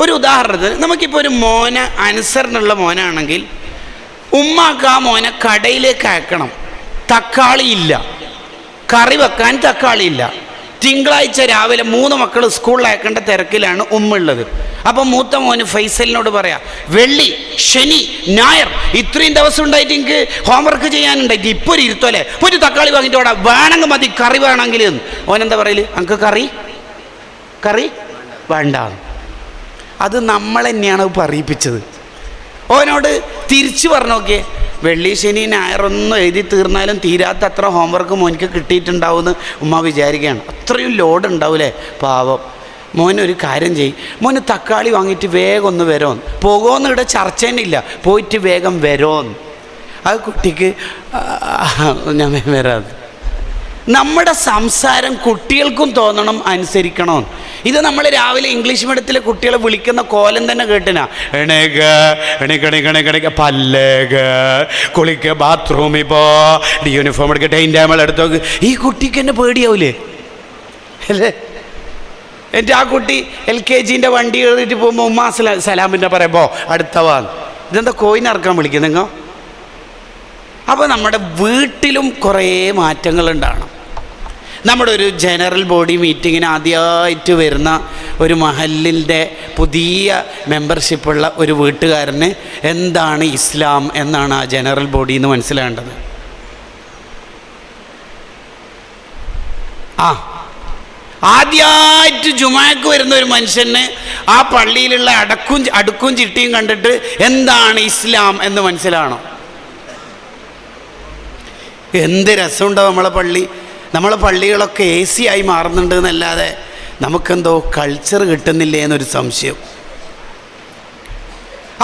ഒരു ഉദാഹരണത്തിന് നമുക്കിപ്പോൾ ഒരു മോന അനുസരണുള്ള മോനാണെങ്കിൽ ഉമ്മാക്ക് ആ മോനെ കടയിലേക്ക് അയക്കണം. തക്കാളിയില്ല കറി വെക്കാൻ തക്കാളിയില്ല തിങ്കളാഴ്ച രാവിലെ മൂന്ന് മക്കൾ സ്കൂളിൽ അയക്കേണ്ട തിരക്കിലാണ് ഉമ്മ ഉള്ളത് അപ്പം മൂത്ത മോന് ഫൈസലിനോട് പറയാം വെള്ളി ശനി ഞായർ ഇത്രയും ദിവസം ഉണ്ടായിട്ട് എനിക്ക് ഹോംവർക്ക് ചെയ്യാനുണ്ടായിട്ട് ഇപ്പോൾ ഒരു ഇരുത്തോലെ ഒരു തക്കാളി വാങ്ങിയിട്ട് ഓടാ വേണമെങ്കിൽ മതി കറി വേണമെങ്കിൽ. ഓനെന്താ പറയൽ? അങ്ങക്ക് കറി? കറി? വേണ്ട അത് നമ്മൾ തന്നെയാണ് പറയിപ്പിച്ചത് ഓനോട് തിരിച്ചു പറഞ്ഞു നോക്കിയേ വെള്ളി ശനി ഞായറൊന്നും എഴുതി തീർന്നാലും തീരാത്ത അത്ര ഹോംവർക്ക് മോനിക്ക് കിട്ടിയിട്ടുണ്ടാവുമെന്ന് ഉമ്മ വിചാരിക്കുകയാണ്. അത്രയും ലോഡ് ഉണ്ടാവില്ലേ പാവം. മോനൊരു കാര്യം ചെയ്യും. മോന് തക്കാളി വാങ്ങിയിട്ട് വേഗം ഒന്ന് വരോന്ന്. പോകുമെന്ന് ഇവിടെ ചർച്ച തന്നെ ഇല്ല പോയിട്ട് വേഗം വരോന്ന്. ആ കുട്ടിക്ക് ഞാൻ വരാതെ നമ്മുടെ സംസാരം കുട്ടികൾക്കും തോന്നണം അനുസരിക്കണം. ഇത് നമ്മൾ രാവിലെ ഇംഗ്ലീഷ് മീഡിയത്തിലെ കുട്ടികളെ വിളിക്കുന്ന കോലം തന്നെ കേട്ടിനാ. എണേക എണീക്കണിക്കണിക്കണിക്ക പല്ലേക കുളിക്ക ബാത്റൂമിൽ പോ യൂണിഫോം എടുക്ക ടൈം ടേബിൾ എടുത്തോക്ക്. ഈ കുട്ടിക്ക് എന്നെ പേടിയാവൂലേ? അല്ലേ? എന്റെ ആ കുട്ടി എൽ കെ ജിന്റെ വണ്ടി എഴുതിയിട്ട് പോകുമ്പോൾ ഉമ്മാ സലാ സലാമിന്റെ പറയുമ്പോൾ അടുത്തവാ ഇതെന്താ കോയിൻ ഇറക്കാൻ നിങ്ങൾ അപ്പോൾ നമ്മുടെ വീട്ടിലും കുറേ മാറ്റങ്ങൾ നമ്മുടെ ഒരു ജനറൽ ബോഡി മീറ്റിങ്ങിന് ആദ്യമായിട്ട് വരുന്ന ഒരു മഹലിന്റെ പുതിയ മെമ്പർഷിപ്പുള്ള ഒരു വീട്ടുകാരന് എന്താണ് ഇസ്ലാം എന്നാണ് ആ ജനറൽ ബോഡി എന്ന് മനസ്സിലാകേണ്ടത് ആ ആദ്യമായിട്ട് ജുമാക്ക് വരുന്ന ഒരു മനുഷ്യന് ആ പള്ളിയിലുള്ള അടക്കും അടുക്കും ചിട്ടിയും കണ്ടിട്ട് എന്താണ് ഇസ്ലാം എന്ന് മനസ്സിലാണോ? എന്ത് രസമുണ്ടോ നമ്മളെ പള്ളി? നമ്മളെ പള്ളികളൊക്കെ എ സി ആയി മാറുന്നുണ്ട് എന്നല്ലാതെ നമുക്കെന്തോ കൾച്ചർ കിട്ടുന്നില്ലേ എന്നൊരു സംശയം.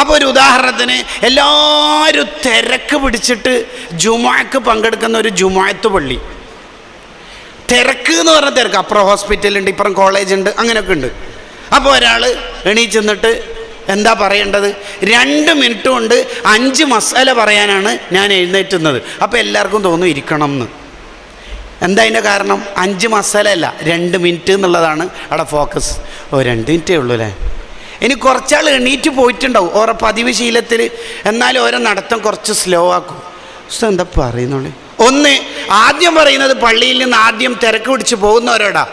അപ്പോൾ ഒരു ഉദാഹരണത്തിന് എല്ലാവരും തിരക്ക് പിടിച്ചിട്ട് ജുമാക്ക് പങ്കെടുക്കുന്ന ഒരു ജുമായത്ത് പള്ളി. തിരക്ക് എന്ന് പറഞ്ഞ തിരക്ക്. അപ്പുറം ഹോസ്പിറ്റലുണ്ട് ഇപ്പുറം കോളേജ് ഉണ്ട് അങ്ങനെയൊക്കെ ഉണ്ട്. അപ്പോൾ ഒരാൾ എണീച്ചെന്നിട്ട് എന്താ പറയേണ്ടത്? രണ്ട് മിനിറ്റ് കൊണ്ട് അഞ്ച് മസാല പറയാനാണ് ഞാൻ എഴുന്നേറ്റുന്നത്. അപ്പോൾ എല്ലാവർക്കും തോന്നും ഇരിക്കണം എന്ന് എന്താ അതിന്റെ കാരണം? അഞ്ച് മസാല അല്ല രണ്ട് മിനിറ്റ് എന്നുള്ളതാണ് അവിടെ ഫോക്കസ് ഓ രണ്ട് മിനിറ്റേ ഉള്ളൂ അല്ലേ? ഇനി കുറച്ചാൾ എണീറ്റ് പോയിട്ടുണ്ടാവും ഓരോ പതിവ് ശീലത്തിൽ എന്നാലും ഓരോ നടത്തം കുറച്ച് സ്ലോ ആക്കും. സോ എന്താ പറയുന്നുള്ളേ ഒന്ന് ആദ്യം പറയുന്നത് പള്ളിയിൽ നിന്ന് ആദ്യം തിരക്ക് പിടിച്ച് പോകുന്നവരോടാ.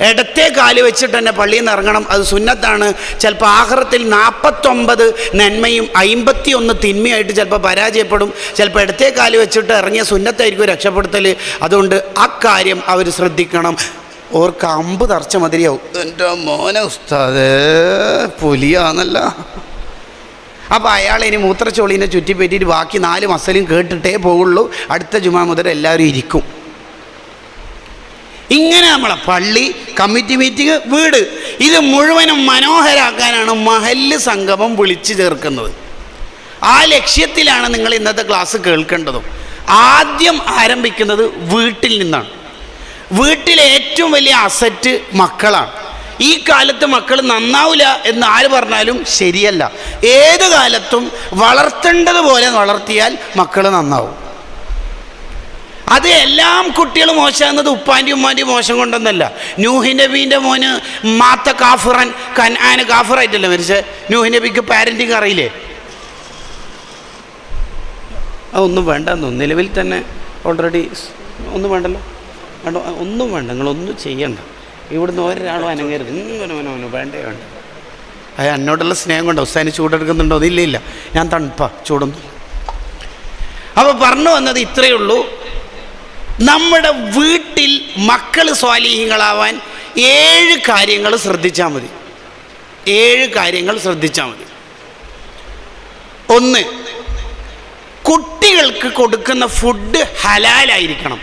ഇടത്തെ കാൽ വെച്ചിട്ട് തന്നെ പള്ളിയിൽ നിന്ന് ഇറങ്ങണം. അത് സുന്നത്താണ്. ചിലപ്പോൾ ആഹ്റത്തിൽ നാൽപ്പത്തൊമ്പത് നന്മയും അമ്പത്തി ഒന്ന് തിന്മയായിട്ട് ചിലപ്പോൾ പരാജയപ്പെടും. ചിലപ്പോൾ ഇടത്തെ കാൽ വെച്ചിട്ട് ഇറങ്ങിയ സുന്നത്തായിരിക്കും രക്ഷപ്പെടുത്തൽ. അതുകൊണ്ട് അക്കാര്യം അവർ ശ്രദ്ധിക്കണം. ഓർക്ക് അമ്പ് തറച്ച മതിരിയാവും. എന്റെ മോനെ ഉസ്താദ് പുലിയാന്നല്ല. അപ്പോൾ അയാൾ ഇനി മൂത്രച്ചോളീനെ ചുറ്റിപ്പറ്റിയിട്ട് ബാക്കി നാല് മസലും കേട്ടിട്ടേ പോവുള്ളൂ. അടുത്ത ജുമാ മുതൽ എല്ലാവരും ഇരിക്കും. ഇങ്ങനെ നമ്മളെ പള്ളി കമ്മിറ്റി മീറ്റിംഗ് വീട്. ഇത് മുഴുവനും മനോഹരാക്കാനാണ് മഹല്ല് സംഗമം വിളിച്ചു ചേർക്കുന്നത്. ആ ലക്ഷ്യത്തിലാണ് നിങ്ങൾ ഇന്നത്തെ ക്ലാസ് കേൾക്കേണ്ടതും. ആദ്യം ആരംഭിക്കുന്നത് വീട്ടിൽ നിന്നാണ്. വീട്ടിലെ ഏറ്റവും വലിയ അസറ്റ് മക്കളാണ്. ഈ കാലത്ത് മക്കൾ നന്നാവില്ല എന്ന് ആര് പറഞ്ഞാലും ശരിയല്ല. ഏത് കാലത്തും വളർത്തേണ്ടതുപോലെ വളർത്തിയാൽ മക്കൾ നന്നാവും. അത് എല്ലാം കുട്ടികൾ മോശമാകുന്നത് ഉപ്പാന്റെ ഉമ്മാന്റെയും മോശം കൊണ്ടൊന്നല്ല. ന്യൂഹി നബീന്റെ മോന് മാത്ത കാഫിറൻ കൻആന് കാഫിറായിട്ടല്ലേ മരിച്ചത് ന്യൂഹി നബിക്ക് പാരന്റിങ് അറിയില്ലേ? അതൊന്നും ഒന്നും വേണ്ട നിലവിൽ തന്നെ ഓൾറെഡി ഒന്നും വേണ്ടല്ലോ. വേണ്ട ഒന്നും വേണ്ട നിങ്ങളൊന്നും ചെയ്യണ്ട. ഇവിടുന്ന് ഒരാളും അനങ്ങരുത്. ഇങ്ങനെ വേണ്ടേ വേണ്ട. അത് എന്നോടുള്ള സ്നേഹം കൊണ്ടോ? ഉസ്താനി ചൂടെടുക്കുന്നുണ്ടോ? ഇല്ല ഇല്ല. ഞാൻ തണുപ്പാ ചൂടൊന്നും അപ്പോൾ പറഞ്ഞു വന്നത് ഇത്രയേ ഉള്ളൂ. നമ്മുടെ വീട്ടിൽ മക്കൾ സ്വാലീഹികളാവാൻ ഏഴ് കാര്യങ്ങൾ ശ്രദ്ധിച്ചാൽ മതി. ഏഴ് കാര്യങ്ങൾ ശ്രദ്ധിച്ചാൽ മതി. ഒന്ന് കുട്ടികൾക്ക് കൊടുക്കുന്ന ഫുഡ് ഹലാലായിരിക്കണം.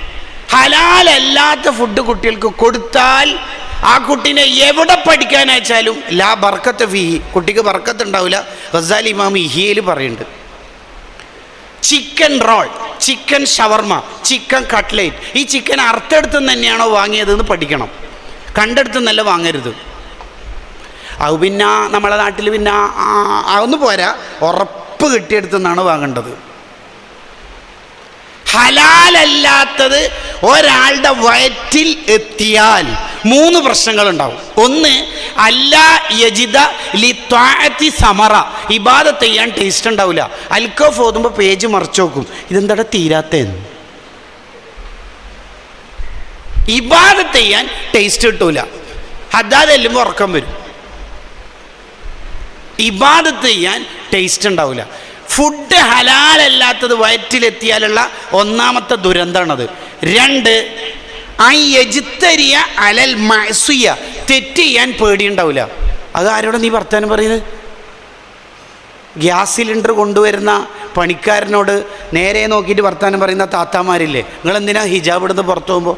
ഹലാലല്ലാത്ത ഫുഡ് കുട്ടികൾക്ക് കൊടുത്താൽ ആ കുട്ടീനെ എവിടെ പഠിക്കാനയച്ചാലും ലാ ബർക്കത്ത് ഫീ കുട്ടിക്ക് ബർക്കത്ത് ഉണ്ടാവില്ല റസാലി ഇമാം ഇഹിയയിൽ പറയുന്നുണ്ട് chicken roll chicken shawarma chicken cutlet ഈ ചിക്കൻ അർത്ഥെടുത്ത് തന്നെയാണോ വാങ്ങിയതെന്ന് പഠിക്കണം. കണ്ടെടുത്തുനിന്നല്ല വാങ്ങരുത്. അത് പിന്നെ നമ്മളെ നാട്ടിൽ പിന്നെ അതൊന്നും പോരാ. ഉറപ്പ് കിട്ടിയെടുത്തുനിന്നാണ് വാങ്ങേണ്ടത്. ഹലാലല്ലാത്തത് ഒരാളുടെ വയറ്റിൽ എത്തിയാൽ മൂന്ന് പ്രശ്നങ്ങളുണ്ടാവും. ഒന്ന് അല്ല യജിദ ലി ത്വാത്തി സമറ. ഇബാദത്ത് ചെയ്യാൻ ടേസ്റ്റ് ഉണ്ടാവില്ല അൽക്കോഫ് ഓതുമ്പോൾ പേജ് മറിച്ചു നോക്കും. ഇതെന്താടാ തീരാത്തേന്ന് ഇബാദത്ത് ചെയ്യാൻ ടേസ്റ്റ് കിട്ടൂല. ഹദ്ദാദ് ചെല്ലുമ്പോൾ ഉറക്കം വരും. ഇബാദത്ത് ചെയ്യാൻ ടേസ്റ്റ് ഉണ്ടാവില്ല ഫുഡ് ഹലാലല്ലാത്തത് വയറ്റിലെത്തിയാലുള്ള ഒന്നാമത്തെ ദുരന്തമാണത്. രണ്ട് അലൽ മസുയ തെറ്റ് ചെയ്യാൻ പേടിയുണ്ടാവില്ല അത് ആരോടെ നീ വർത്താനം പറയുന്നത്? ഗ്യാസ് സിലിണ്ടർ കൊണ്ടുവരുന്ന പണിക്കാരനോട് നേരെ നോക്കിയിട്ട് വർത്താനം പറയുന്ന താത്താമാരില്ലേ? നിങ്ങൾ എന്തിനാ ഹിജാബ് ഇടുന്ന് പുറത്തു പോകുമ്പോൾ